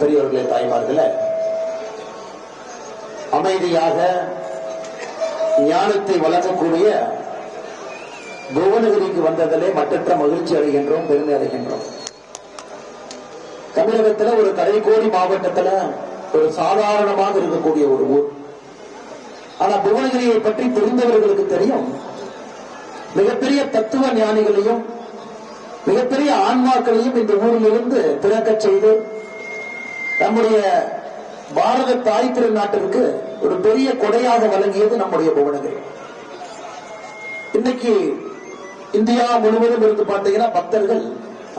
பெரியவர்களே தாய்மார்களே. அமைதியாக ஞானத்தை வழங்கக்கூடிய புவனகிரிக்கு வந்ததிலே மற்றற்ற மகிழ்ச்சி அடைகின்றோம் பெருமை அடைகின்றோம். தமிழகத்துல ஒரு தலைக்கோடி மாவட்டத்துல ஒரு சாதாரணமாக இருக்கக்கூடிய ஒரு ஊர். ஆனா புவனகிரியை பற்றி தெரிந்தவர்களுக்கு தெரியும். மிகப்பெரிய தத்துவ ஞானிகளையும் மிகப்பெரிய ஆன்மாக்களையும் இந்த ஊரிலிருந்து பிறக்கச் செய்து நம்முடைய பாரத தாய் திருநாட்டிற்கு ஒரு பெரிய கொடையாக வழங்கியது நம்முடைய புவனகிரி. இன்னைக்கு இந்தியா முழுவதும் இருந்து பார்த்தீங்கன்னா பக்தர்கள்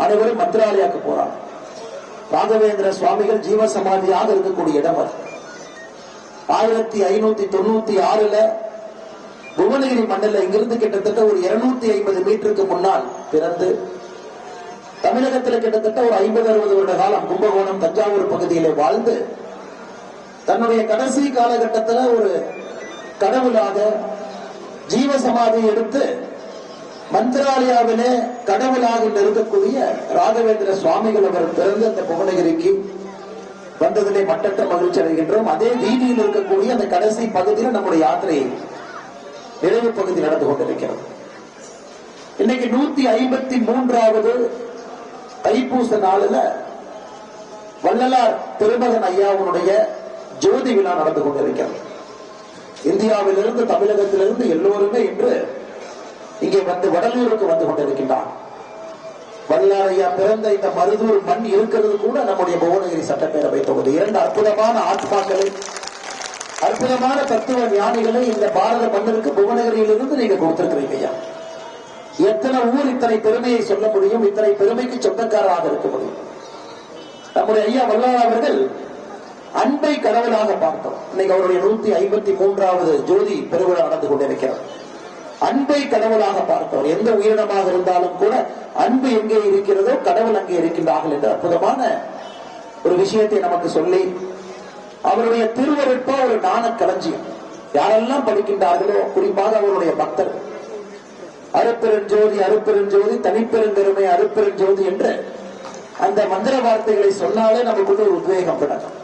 அனைவரும் மந்திராலயாக்கு போறாங்க. ராகவேந்திர சுவாமிகள் ஜீவ சமாதியாக இருக்கக்கூடிய இடம் அது. ஆயிரத்தி ஐநூத்தி தொண்ணூத்தி ஆறுல புவனகிரி மண்டல இங்கிருந்து கிட்டத்தட்ட ஒரு இருநூத்தி ஐம்பது மீட்டருக்கு முன்னால் பிறந்து தமிழகத்தில் கிட்டத்தட்ட ஒரு ஐம்பது அறுபது வருட காலம் கும்பகோணம் தஞ்சாவூர் பகுதியிலே வாழ்ந்து தன்னுடைய கடைசி காலகட்டத்தில் ஒரு கடவுளாக ஜீவ சமாதி எடுத்து மந்திராலயாவிலே கடவுளாக இருக்கக்கூடிய ராகவேந்திர சுவாமிகள் அவர் பிறந்த அந்த புவனகிரிக்கு வந்ததிலே மட்டற்ற மகிழ்ச்சி அடைகின்றோம். அதே வீதியில் இருக்கக்கூடிய அந்த கடைசி பகுதியில் நம்முடைய யாத்திரை நிறைவு பகுதி நடந்து கொண்டிருக்கிறது. இன்னைக்கு நூத்தி ஐம்பத்தி மூன்றாவது தைப்பூச நாளில் வள்ளலார் திருமகன் ஐயாவுடைய ஜோதி விழா நடந்து கொண்டிருக்கிறது. இந்தியாவிலிருந்து தமிழகத்திலிருந்து எல்லோருமே இன்று இங்கே வந்து வடலூருக்கு வந்து கொண்டிருக்கின்றார். வள்ளலார் ஐயா பிறந்த இந்த மருதூர் மண் இருக்கிறது கூட நம்முடைய புவனகிரி சட்டப்பேரவை தொகுதி. இரண்டு அற்புதமான ஆத்மாக்களை அற்புதமான தத்துவ ஞானிகளை இந்த பாரத மண்ணிற்கு புவனகிரியிலிருந்து நீங்க கொடுத்திருக்கிறீங்க ஐயா. எத்தனை ஊர் இத்தனை பெருமையை சொல்ல முடியும்? இத்தனை பெருமைக்கு சொந்தக்காரராக இருக்க முடியும்? நம்முடைய ஐயா வல்லார் அவர்கள் அன்பை கடவுளாக பார்த்தோம். இன்னைக்கு அவருடைய நூத்தி ஐம்பத்தி மூன்றாவது ஜோதி பெருவிழா நடந்து கொண்டிருக்கிறார் அன்பை கடவுளாக பார்த்தவர் எந்த உயிரினமாக இருந்தாலும் கூட அன்பு எங்கே இருக்கிறதோ கடவுள் அங்கே இருக்கின்றார்கள் என்ற அற்புதமான ஒரு விஷயத்தை நமக்கு சொல்லி அவருடைய திருவருட்பா ஒரு ஞான களஞ்சியம் யாரெல்லாம் படிக்கின்றார்களோ குறிப்பாக அவருடைய பக்தர்கள் அருப்பெருஞ்சோதி அருப்பெருஞ்சோதி தனிப்பெருங்கருமை அருப்பெருஞ்சோதி என்று அந்த மந்திர வார்த்தைகளை சொன்னாலே நமக்குள்ள ஒரு உத்வேகம் பிறக்கும்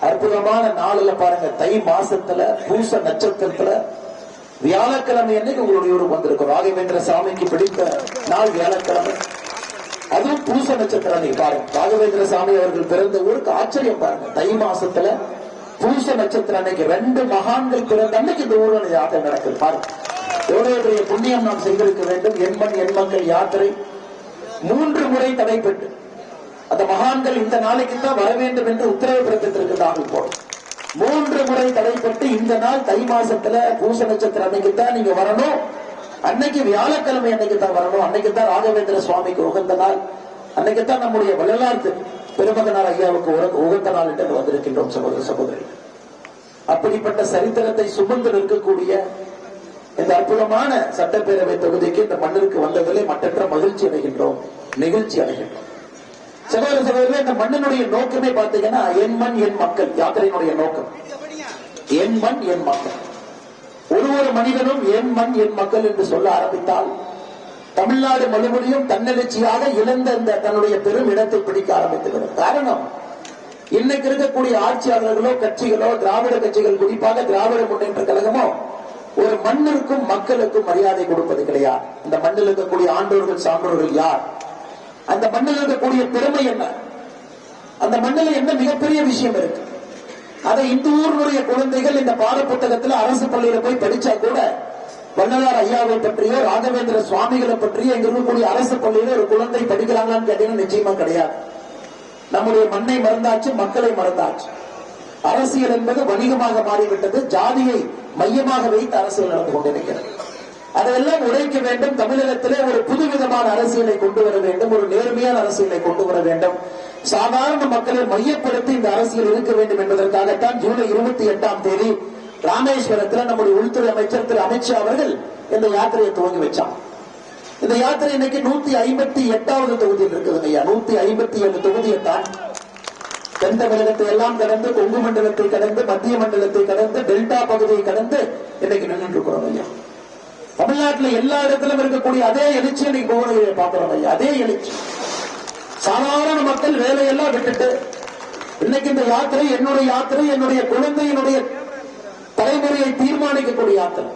அற்புதமான நாளில் பாருங்க தை மாசத்துல பூச நட்சத்திரத்துல வியாழக்கிழமை அன்னைக்கு உங்களுடைய ஊருக்கு வந்திருக்கும்? ராகவேந்திர சாமிக்கு பிடித்த நாள் வியாழக்கிழமை. அதுவும் பூச நட்சத்திரம் அன்னைக்கு பாருங்க. ராகவேந்திர சாமி அவர்கள் பிறந்த ஊருக்கு ஆச்சரியம் பாருங்க. தை மாசத்துல பூச நட்சத்திரம் அன்னைக்கு ரெண்டு மகான்கள் பிறந்த அன்னைக்கு இந்த ஊரில் யாத்திரை நடக்குது. பாருங்க. எவ்வளவு புண்ணியம் நாம் செய்திருக்க வேண்டும். எண்மண் எண்மக்கள் யாத்திரை. மூன்று முறை தடைப்பட்டு அந்த மகான்கள் இந்த நாளைக்கு தான் வர வேண்டும் என்று உத்தரவு பிறப்பித்திருக்கிறார்கள் போல். மூன்று முறை தடைப்பட்டு இந்த நாள் தை மாசத்துல பூச நட்சத்திரம் அன்னைக்கு தான் நீங்க வரணும். அன்னைக்கு வியாழக்கிழமை அன்னைக்கு தான் வரணும். அன்னைக்கு தான் ராகவேந்திர சுவாமிக்கு உகந்த நாள். அன்னைக்கு தான் நம்முடைய வள்ளலார் பெருமகனார் ஐயாவுக்கு உகந்த நாள் என்று வந்திருக்கின்றோம் சகோதர சகோதரி அப்படிப்பட்ட சரித்திரத்தை சுமந்து நிற்கக்கூடிய இந்த அற்புதமான சட்டப்பேரவை தொகுதிக்கு இந்த மண்ணிற்கு வந்ததிலே மற்ற மகிழ்ச்சி அடைகின்றோம் நெகிழ்ச்சி அடைகின்றோம். சகோதர சகோதரர்களே இந்த மண்ணினுடைய நோக்கமே பார்த்தீங்கன்னா என் மண் என் மக்கள் யாத்திரையினுடைய நோக்கம். என் மண் என் மக்கள். ஒரு ஒரு மனிதனும் என் மண் என் மக்கள் என்று சொல்ல ஆரம்பித்தால் தமிழ்நாடு மறுபடியும் தன்னெழுச்சியாக இழந்த இந்த தன்னுடைய பெரும் இடத்தை பிடிக்க ஆரம்பித்துவிடும். காரணம் இன்னைக்கு இருக்கக்கூடிய ஆட்சியாளர்களோ கட்சிகளோ திராவிட கட்சிகள் குறிப்பாக திராவிட முன்னேற்ற கழகமோ ஒரு மண்ணிற்கும் மக்களுக்கும் மரியாதை கொடுப்பது கிடையாது இந்த மண்ணில் இருக்கக்கூடிய ஆண்டோர்கள் சான்றோர்கள் யார்? அந்த மண்ணில் இருக்கக்கூடிய பெருமை என்ன? அந்த மண்ணில் என்ன மிகப்பெரிய விஷயம் இருக்கு? அதை இந்த ஊருடைய குழந்தைகள் இந்த பாட புத்தகத்துல அரசு பள்ளியில போய் படிச்சா கூட வள்ளலார் ஐயாவை பற்றியோ ராகவேந்திர சுவாமிகளை பற்றியோ இங்க இருக்கக்கூடிய அரசு பள்ளியில ஒரு குழந்தை படிக்கிறாங்களான்னு கேட்டீங்கன்னா நிச்சயமா கிடையாது. நம்முடைய மண்ணை மறந்தாச்சு மக்களை மறந்தாச்சு. அரசியல் என்பது வணிகமாக மாறிவிட்டது. ஜாதியை மையமாக வைத்து அரசியல் நடந்து கொண்டிருக்கிறது. அதையெல்லாம் உடைக்க வேண்டும். தமிழகத்திலே ஒரு புதுவிதமான அரசியலை கொண்டு வர வேண்டும். ஒரு நேர்மையான அரசியலை கொண்டு வர வேண்டும். சாதாரண மக்களை மையப்படுத்தி இந்த அரசியல் இருக்க வேண்டும் என்பதற்காகத்தான் ஜூலை இருபத்தி எட்டாம் தேதி ராமேஸ்வரத்தில் நம்முடைய உள்துறை அமைச்சர் திரு அமித்ஷா அவர்கள் இந்த யாத்திரையை துவங்கி வச்சார். இந்த யாத்திரை இன்னைக்கு நூத்தி ஐம்பத்தி எட்டாவது தொகுதியில் இருக்குது ஐயா. நூத்தி ஐம்பத்தி ஏழு தொகுதியை தான் தென் தமிழகத்தை எல்லாம் கடந்து கொங்கு மண்டலத்தை கடந்து மத்திய மண்டலத்தை கடந்து டெல்டா பகுதியை கடந்து இன்னைக்கு நின்று இருக்கிறோம் ஐயா. தமிழ்நாட்டுல எல்லா இடத்திலும் இருக்கக்கூடிய அதே எழுச்சி இன்னைக்கு புவனகிரியை பார்க்கிறோம் ஐயா. அதே எழுச்சி. சாதாரண மக்கள் வேலையெல்லாம் விட்டுட்டு இன்னைக்கு இந்த யாத்திரை என்னுடைய யாத்திரை என்னுடைய குழந்தையினுடைய தலைமுறையை தீர்மானிக்கக்கூடிய யாத்திரை.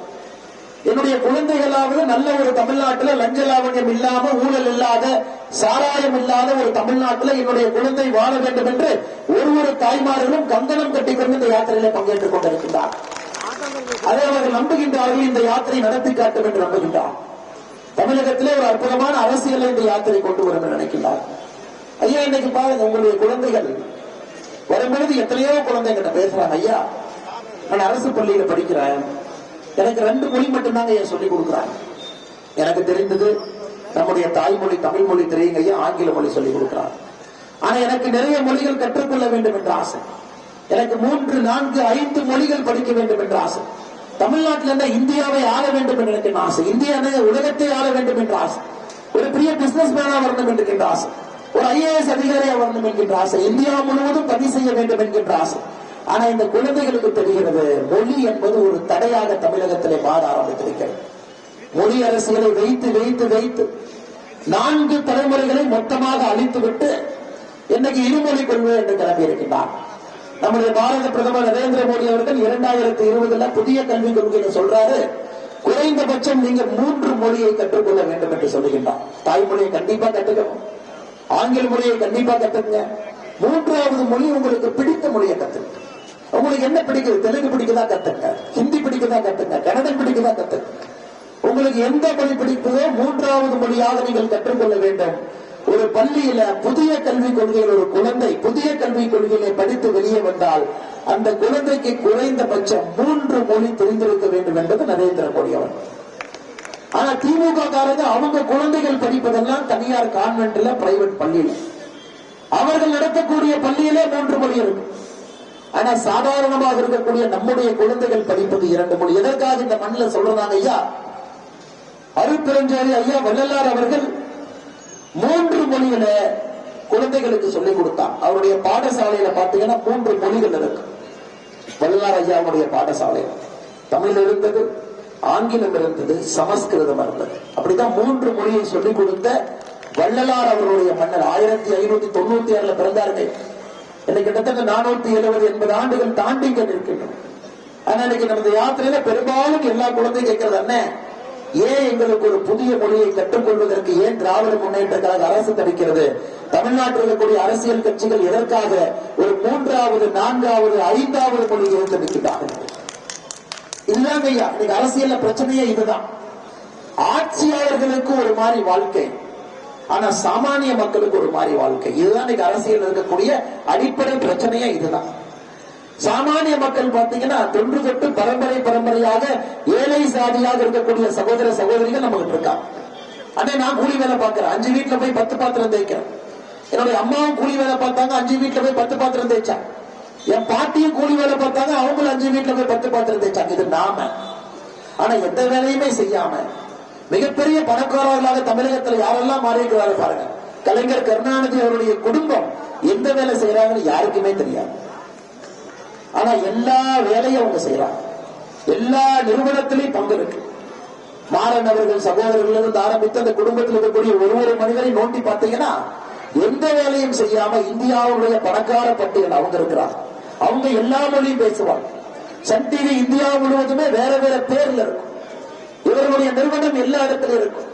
என்னுடைய குழந்தைகளாவது நல்ல ஒரு தமிழ்நாட்டில் லஞ்ச லாவண்யம் இல்லாம ஊழல் இல்லாத சாராயம் இல்லாத ஒரு தமிழ்நாட்டில் என்னுடைய குழந்தை வாழ வேண்டும் என்று ஒரு ஒரு தாய்மார்களும் கங்கணம் கட்டிக்கொண்டு இந்த யாத்திரையில பங்கேற்றுக் கொண்டிருக்கின்றார். அதை அவர்கள் நம்புகின்றார்கள் இந்த யாத்திரை நடத்தி காட்டும் என்று நம்புகின்றார். தமிழகத்திலே ஒரு அற்புதமான அரசியலை இந்த யாத்திரை கொண்டு வரும் என்று நினைக்கின்றார். ஐயா இன்னைக்கு பாருங்க உங்களுடைய குழந்தைகள் வரும்பொழுது எத்தனையோ குழந்தைகிட்ட பேசுறாங்க ஐயா நான் அரசு பள்ளியில படிக்கிறேன். எனக்கு ரெண்டு மொழி மட்டும்தாங்க ஐயா சொல்லி கொடுக்குறாங்க. எனக்கு தெரிந்தது நம்முடைய தாய்மொழி தமிழ் மொழி தெரியுங்க ஐயா ஆங்கில மொழி சொல்லி கொடுக்கிறார். ஆனா எனக்கு நிறைய மொழிகள் கற்றுக்கொள்ள வேண்டும் என்ற ஆசை. எனக்கு மூன்று நான்கு ஐந்து மொழிகள் படிக்க வேண்டும் என்ற ஆசை. தமிழ்நாட்டில் இருந்த இந்தியாவை ஆள வேண்டும் என்று நினைக்கின்ற ஆசை? இந்தியா உலகத்தை ஆள வேண்டும் என்ற ஆசை. ஒரு பெரிய பிசினஸ் மேனா வரணும் என்கின்ற ஆசை. ஒரு ஐஏஎஸ் அதிகாரியா வரணும் என்கின்ற ஆசை. இந்தியா முழுவதும் பணி செய்ய வேண்டும் என்கின்ற ஆசை. ஆனா இந்த குழந்தைகளுக்கு தெரிகிறது மொழி என்பது ஒரு தடையாக தமிழகத்திலே மாற ஆரம்பித்திருக்கிறது. மொழி அரசியலை வைத்து வைத்து வைத்து நான்கு தலைமுறைகளை மொத்தமாக அழித்துவிட்டு இன்னைக்கு இருமொழி கொள்வோம் என்று கிளம்பி இருக்கின்றார் நம்முடைய பாரத பிரதமர் நரேந்திர மோடி அவர்கள் இரண்டாயிரத்தி இருபதுல புதிய கல்விக் கொள்கையை சொல்றாரு குறைந்தபட்சம் நீங்க மூன்று மொழியை கற்றுக்கொள்ள வேண்டும் என்று சொல்லுகின்றார். தாய்மொழியை கண்டிப்பா கற்றுக்கணும். ஆங்கில மொழியை கண்டிப்பா கற்றுங்க மூன்றாவது மொழி உங்களுக்கு பிடித்த மொழியை கத்துங்க உங்களுக்கு என்ன பிடிக்குது? தெலுங்கு பிடிக்குதா? கத்துங்க ஹிந்தி பிடிக்குதா? கத்துங்க கன்னடம் பிடிக்குதா? கத்துங்க உங்களுக்கு எந்த மொழி பிடிப்பதோ மூன்றாவது மொழியாக நீங்கள் கற்றுக்கொள்ள வேண்டும். ஒரு பள்ளியில புதிய கல்விக் கொள்கையில் ஒரு குழந்தை புதிய கல்விக் கொள்கையில படித்து வெளியே வந்தால் அந்த குழந்தைக்கு குறைந்தபட்சம் மூன்று மொழி தெரிந்திருக்க வேண்டும் என்பது நரேந்திர மோடி அவர் ஆனா திமுக காரங்க அவங்க குழந்தைகள் படிப்பதெல்லாம் தனியார் கான்வென்ட்ல பிரைவேட் பள்ளியில. அவர்கள் நடத்தக்கூடிய பள்ளியிலே மூன்று மொழி இருக்கு. ஆனா சாதாரணமாக இருக்கக்கூடிய நம்முடைய குழந்தைகள் படிப்பது இரண்டு மொழி. எதற்காக இந்த மண்ணில் சொல்றாங்க ஐயா? அருப்பெருஞ்சாரி ஐயா வள்ளலார் அவர்கள் மூன்று மொழியில குழந்தைகளுக்கு சொல்லிக் கொடுத்தார். அவருடைய பாடசாலையில பாத்தீங்கன்னா மூன்று மொழிகள் இருக்கு. வள்ளலார் ஐயாவுடைய பாடசாலை. தமிழ் இருந்தது ஆங்கிலம் இருந்தது சமஸ்கிருதம் இருந்தது. அப்படிதான் மூன்று மொழியை சொல்லிக் கொடுத்த வள்ளலார் அவருடைய மன்னர் ஆயிரத்தி ஐநூத்தி தொண்ணூத்தி ஆறுல பிறந்தார்கள். இன்னைக்கு கிட்டத்தட்ட நானூத்தி எழுபது எண்பது ஆண்டுகள் தாண்டி இங்க நிற்கின்றோம் ஆனா இன்னைக்கு நமது யாத்திரையில பெரும்பாலும் எல்லா குழந்தையும் கேட்கறது அண்ணே ஏன் எங்களுக்கு ஒரு புதிய மொழியை கற்றுக்கொள்வதற்கு ஏன் திராவிட முன்னேற்ற கழக அரசு தடுக்கிறது? தமிழ்நாட்டில் இருக்கக்கூடிய அரசியல் கட்சிகள் எதற்காக ஒரு மூன்றாவது நான்காவது ஐந்தாவது மொழியை எடுத்திருக்கிறார்கள் இதுதாங்க ஐயா இன்னைக்கு பிரச்சனையே இதுதான். ஆட்சியாளர்களுக்கு ஒரு மாதிரி வாழ்க்கை ஆனா சாமானிய மக்களுக்கு ஒரு மாதிரி வாழ்க்கை. இதுதான் இன்னைக்கு அரசியல் இருக்கக்கூடிய அடிப்படை பிரச்சனையே இதுதான். சாமானிய மக்கள் பாத்தீங்கன்னா தொன்று தொட்டு பரம்பரை பரம்பரையாக ஏழை சாதியாக இருக்கக்கூடிய சகோதர சகோதரிகள் நமக்கு இருக்காங்க அண்ணே நான் கூலி வேலை பார்க்கிறேன். அஞ்சு வீட்டுல போய் பத்து பாத்திரம் தேய்க்கிறேன். என்னுடைய அம்மாவும் கூலி வேலை பார்த்தாங்க அஞ்சு வீட்டுல போய் பத்து பாத்திரம் தேய்ச்சாங்க. என் பாட்டியும் கூலி வேலை பார்த்தாங்க அவங்களும் அஞ்சு வீட்டுல போய் பத்து பாத்திரம் தேய்ச்சாங்க. இது நாம. ஆனா எந்த வேலையுமே செய்யாம மிகப்பெரிய பணக்காரர்களாக தமிழகத்தில் யாரெல்லாம் மாறி பாருங்க. கலைஞர் கருணாநிதி அவருடைய குடும்பம் எந்த வேலை செய்யறாங்கன்னு யாருக்குமே தெரியாது. ஆனா எல்லா வேலையும் அவங்க செய்யறாங்க. எல்லா நிறுவனத்திலையும் பங்கு இருக்கு. மாறன் அவர்கள் சகோதரர்கள் இருந்து ஆரம்பித்து அந்த குடும்பத்தில் இருக்கக்கூடிய ஒரு ஒரு மனிதரை நோண்டி பார்த்தீங்கன்னா எந்த வேலையும் செய்யாம இந்தியாவுடைய பணக்கார பட்டியல் அவங்க இருக்கிறாங்க. அவங்க எல்லா மொழியும் பேசுவாங்க. சன் டிவி இந்தியா முழுவதுமே வேற வேற பேர்ல இருக்கும். இவர்களுடைய நிறுவனம் எல்லா இடத்துல இருக்கும்.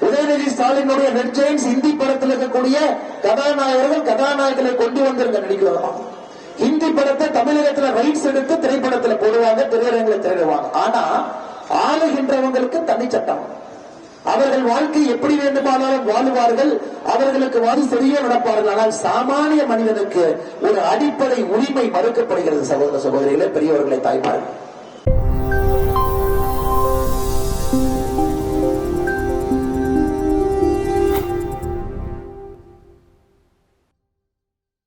உதயநிதி ஸ்டாலினுடைய ரெட் ஜெயின்ஸ் இந்தி படத்தில் இருக்கக்கூடிய கதாநாயகர்கள் கதாநாயகர்களை கொண்டு வந்திருக்க நடிக்கிறோம் ஹிந்தி படத்தை தமிழகத்துல ரைட்ஸ் எடுத்து திரைப்படத்துல போடுவாங்க திரையரங்களை திரையிடுவாங்க. ஆனா ஆளுகின்றவங்களுக்கு தனி சட்டம். அவர்கள் வாழ்க்கை எப்படி வேண்டுமானாலும் வாழ்வார்கள் அவர்களுக்கு வாது சரியா நடப்பார்கள். ஆனால் சாமானிய மனிதனுக்கு ஒரு அடிப்படை உரிமை மறுக்கப்படுகிறது சகோதர சகோதரிகளே பெரியவர்களை தாய்மார்கள்.